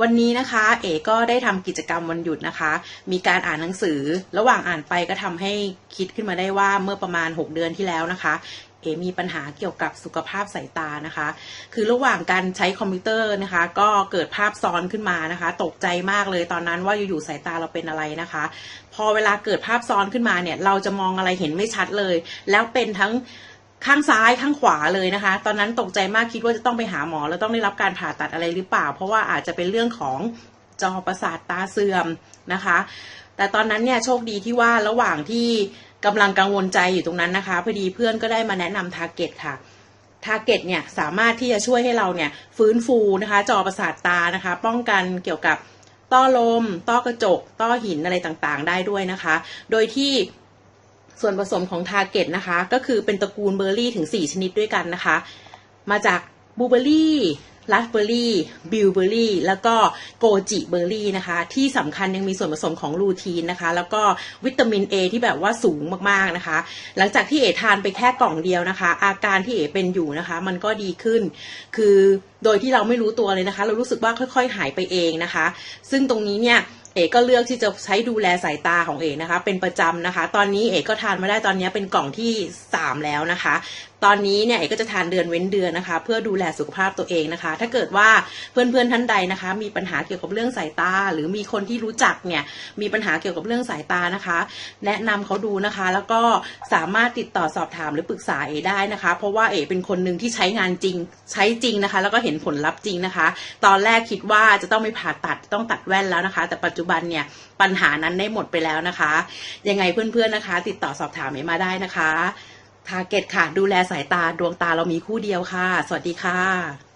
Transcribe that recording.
วันนี้นะคะ เอ๋ก็ได้ทำกิจกรรมวันหยุดนะคะ มีการอ่านหนังสือ ระหว่างอ่านไปก็ทำให้คิดขึ้นมาได้ว่าเมื่อประมาณ 6 เดือนที่แล้วนะคะ เอ๋มีปัญหาเกี่ยวกับสุขภาพสายตานะคะ คือระหว่างการใช้คอมพิวเตอร์นะคะ ก็เกิดภาพซ้อนขึ้นมานะคะ ตกใจมากเลยตอนนั้นว่าอยู่ๆสายตาเราเป็นอะไรนะคะ พอเวลาเกิดภาพซ้อนขึ้นมาเนี่ย เราจะมองอะไรเห็นไม่ชัดเลย แล้วเป็นทั้ง ข้างซ้ายข้างขวาเลยนะคะ ตอนนั้นตกใจมากคิดว่าจะต้องไปหาหมอ แล้วต้องได้รับการผ่าตัดอะไรหรือเปล่า เพราะว่าอาจจะเป็นเรื่องของจอประสาทตาเสื่อมนะคะ แต่ตอนนั้นเนี่ยโชคดีที่ว่าระหว่างที่กำลังกังวลใจอยู่ตรงนั้นนะคะพอดีเพื่อนก็ได้มาแนะนำทาร์เก็ตค่ะทาร์เก็ตเนี่ยสามารถที่จะช่วยให้เราเนี่ยฟื้นฟูนะคะ จอประสาทตานะคะ ป้องกันเกี่ยวกับต้อลม ต้อกระจก ต้อหินอะไรต่างๆ ได้ด้วยนะคะ โดยที่ ส่วนผสมของทาร์เก็ตนะคะ ก็คือเป็นตระกูลเบอร์รี่ถึง 4 ชนิดด้วยกันนะคะ มาจากบลูเบอร์รี่ราสเบอร์รี่บิลเบอร์รี่แล้วก็โกจิเบอร์รี่นะคะ ที่สำคัญยังมีส่วนผสมของลูทีนนะคะ แล้วก็วิตามิน A ที่แบบว่าสูงมากๆนะคะ หลังจากที่เอทานไปแค่กล่องเดียวนะคะ อาการที่เอเป็นอยู่นะคะ มันก็ดีขึ้น คือโดยที่เราไม่รู้ตัวเลยนะคะ เรารู้สึกว่าค่อย ๆ หายไปเองนะคะ ซึ่งตรงนี้เนี่ย เอกก็เลือกที่จะใช้ดูแลสายตาของเอกนะคะ เป็นประจำนะคะ ตอนนี้เอกก็ทานมาได้ตอนนี้เป็นกล่องที่ 3 แล้วนะคะ ตอนนี้เนี่ยเอกก็จะทานเดือนเว้นเดือนนะคะ เพื่อดูแลสุขภาพตัวเองนะคะ ถ้าเกิดว่าเพื่อนๆท่านใดนะคะ มีปัญหาเกี่ยวกับเรื่องสายตา หรือมีคนที่รู้จักเนี่ยมีปัญหาเกี่ยวกับเรื่องสายตานะคะ แนะนำเขาดูนะคะ แล้วก็สามารถติดต่อสอบถามหรือปรึกษาเอได้นะคะ เพราะว่าเอเป็นคนหนึ่งที่ใช้งานจริงใช้จริงนะคะ แล้วก็เห็นผลลัพธ์จริงนะคะ ตอนแรกคิดว่าจะต้องไปผ่าตัดต้องตัดแว่นแล้วนะคะ แต่ปัจจุบันเนี่ยปัญหานั้นได้หมดไปแล้วนะคะ ยังไงเพื่อนๆนะคะ ติดต่อสอบถามเอมาได้นะคะ ทาร์เก็ตค่ะ ดูแลสายตาดวงตาเรามีคู่เดียวค่ะ สวัสดีค่ะ